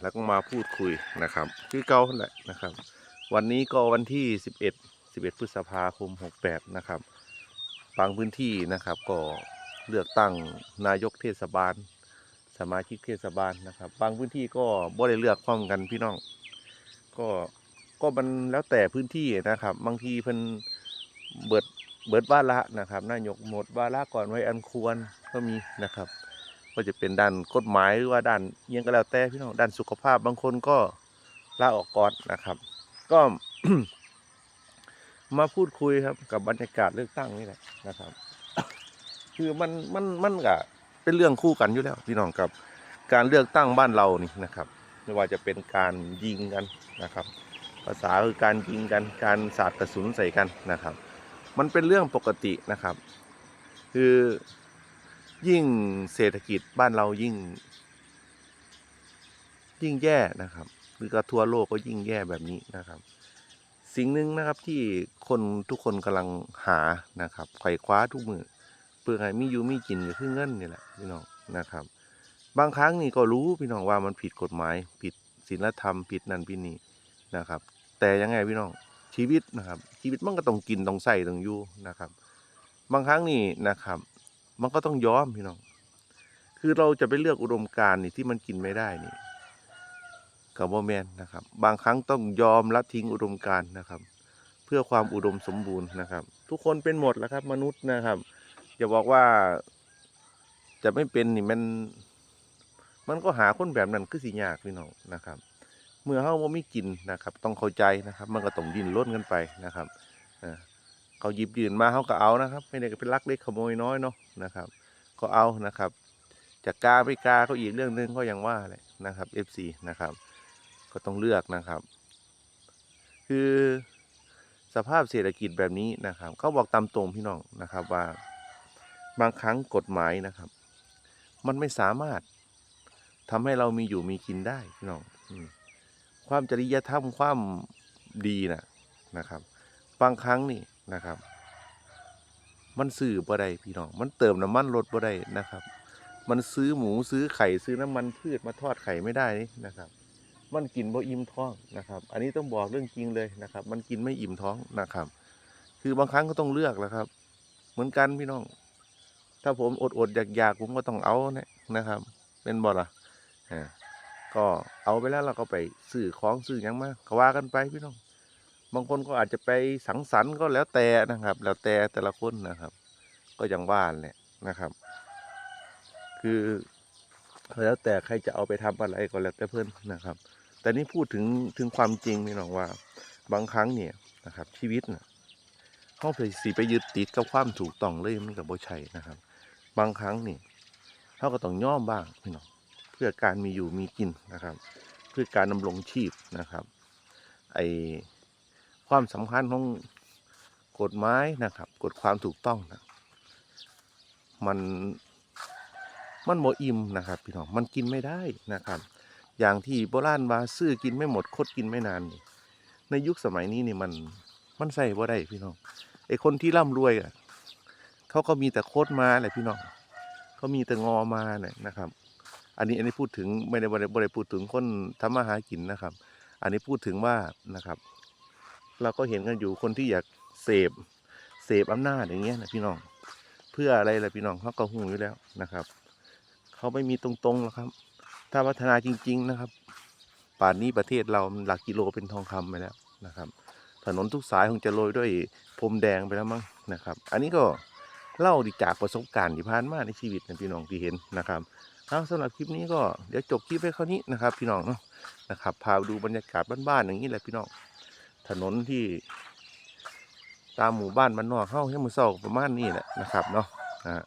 แล้วก็มาพูดคุยนะครับ คือเก่าแหละนะครับ วันนี้ก็วันที่ 11 11 พฤษภาคม 68 นะครับ บางพื้นที่นะครับก็เลือกตั้งนายกเทศบาล สมาชิกเทศบาลนะครับ บางพื้นที่ก็บ่ได้เลือกพร้อมกันพี่น้อง ก็ก็มันแล้วแต่พื้นที่นะครับ บางทีเพิ่นเบิดเบิดวาระนะครับนายกหมดวาระก่อนไว้อันควรก็มีนะครับ ก็จะเป็นด้านกฎหมายหรือว่าด้านอิหยังก็แล้วแต่พี่น้องด้านสุขภาพบางคนก็ลาออกก่อนนะครับ ก็มาพูดคุยครับกับบรรยากาศเลือกตั้งนี่แหละนะครับ คือมันมันมันก็เป็นเรื่องคู่กันอยู่แล้ว พี่น้องกับการเลือกตั้งบ้านเรานี่นะครับ ไม่ว่าจะเป็นการยิงกันนะครับ ภาษาคือการยิงกันการสาดกระสุนใส่กันนะครับ มันเป็นเรื่องปกตินะครับ คือ ยิ่งเศรษฐกิจบ้านเรายิ่ง ยิ่งแย่นะครับ หรือก็ทั่วโลกก็ยิ่งแย่แบบนี้นะครับ สิ่งหนึ่งนะครับที่คนทุกคนกำลังหานะครับไขว่คว้าทุกมือเพื่อให้มีอยู่มีกินก็คือเงินนี่แหละพี่น้องนะครับ บางครั้งนี่ก็รู้พี่น้องว่ามันผิดกฎหมายผิดศีลธรรมผิดนั่นผิดนี่นะครับ แต่ยังไงพี่น้องชีวิตนะครับ ชีวิตมันก็ต้องกินต้องใส่ต้องอยู่นะครับ บางครั้งนี่นะครับ มันก็ต้องยอมพี่น้อง คือเราจะไปเลือกอุดมการณ์นี่ที่มันกินไม่ได้นี่กับโมแมนนะครับ บางครั้งต้องยอมละทิ้งอุดมการณ์นะครับ เพื่อความอุดมสมบูรณ์นะครับ ทุกคนเป็นหมดแล้วครับ มนุษย์นะครับอย่าบอกว่า จะไม่เป็นนี่มัน มันก็หาคนแบบนั้นคือสิยากพี่น้องนะครับ เมื่อเฮาบ่มีกินนะครับ ต้องเข้าใจนะครับ มันก็ต้องดิ้นรนกันไปนะครับเออ เขาหยิบยืนมาเฮาก็เอานะครับ ไม่ได้เป็นลักเล็กขโมยน้อยเนาะนะครับ ก็เอานะครับจะกล้าไม่กล้าก็อีกเรื่องหนึงก็ยังว่าเลยนะครับ FC นะครับ ก็ต้องเลือกนะครับ คือสภาพเศรษฐกิจแบบนี้นะครับ เขาบอกตามตรงพี่น้องนะครับว่าบางครั้งกฎหมายนะครับ มันไม่สามารถทำให้เรามีอยู่มีกินได้พี่น้องอความจริยธรรมความดีนะนะครับ บางครั้งนี่ นะครับ มันซื้อบ่ได้พี่น้อง มันเติมน้ำมันรถบ่ได้นะครับ มันซื้อหมูซื้อไข่ซื้อน้ำมันพืชมาทอดไข่ไม่ได้นี่นะครับ มันกินบ่อิ่มท้องนะครับ อันนี้ต้องบอกเรื่องจริงเลยนะครับ มันกินไม่อิ่มท้องนะครับ คือบางครั้งก็ต้องเลือกแหล้วครับ เหมือนกันพี่น้อง ถ้าผมอดอดอยากอยากๆผมก็ต้องเอาเนี่ยนะครับ เป็นบ่ล่ะอ่าก็เอาไปแล้วเราก็ไปซื้อของซื้อยังมาก็ว่ากันไปพี่น้อง บางคนก็อาจจะไปสังสรรค์ก็แล้วแต่นะครับ แล้วแต่แต่ละคนนะครับ ก็อย่างว่านแหละนะครับ คือแล้วแต่ใครจะเอาไปทำอะไรก็แล้วแต่เพื่อนนะครับ แต่นี่พูดถึงถึงความจริงนี่หนองว่า บางครั้งเนี่ยนะครับ ชีวิตน่ะเขาไปสีไปยึดติดกับความถูกต้องเลยมันกับโบชัยนะครับ บางครั้งนี่เขาก็ต้องย่อมบ้างพี่น้องเพื่อการมีอยู่มีกินนะครับ เพื่อการดำรงชีพนะครับ ไอ ความสำคัญของกฎหมายนะครับกฎความถูกต้องนะมันมันโมอิ่มนะครับพี่น้องมันกินไม่ได้นะครับ อย่างที่โบราณว่าซื้อกินไม่หมดคดกินไม่นานนี่ในยุคสมัยนี้นี่มันมันใส่บ่ได้พี่น้องไอคนที่ร่ำรวยอะเขาก็มีแต่โคดมาแหละพี่น้องเขามีแต่งอมาเนี่ยนะครับ อันนี้อันนี้พูดถึงไม่ได้บ่ได้บ่ได้พูดถึงคนทำมาหากินนะครับ อันนี้พูดถึงว่านะครับ เราก็เห็นกันอยู่คนที่อยากเสพเสพอำนาจอย่างเงี้ยนะพี่น้อง เพื่ออะไรล่ะพี่น้องเขาก็หูอยู่แล้วนะครับ เขาไม่มีตรงๆหรอกครับ ถ้าพัฒนาจริง ๆนะครับ ป่านนี้ประเทศเราหลักกิโลเป็นทองคำไปแล้วนะครับ ถนนทุกสายคงจะโรยด้วยพรมแดงไปแล้วมั้งนะครับ อันนี้ก็เล่าดีจากประสบการณ์ที่ผ่านมาในชีวิตนะพี่น้องที่เห็นนะครับเอาสำหรับคลิปนี้ก็เดี๋ยวจบคลิปไว้เท่านี้นะครับ พี่น้องเนาะนะครับพาดูบรรยากาศบ้านๆอย่างนี้แหละพี่น้อง ถนนที่ ตามหมู่บ้านมันนอกเข้าให้มือเศร้าประมาณนี้แหละนะครับเนาะอ่า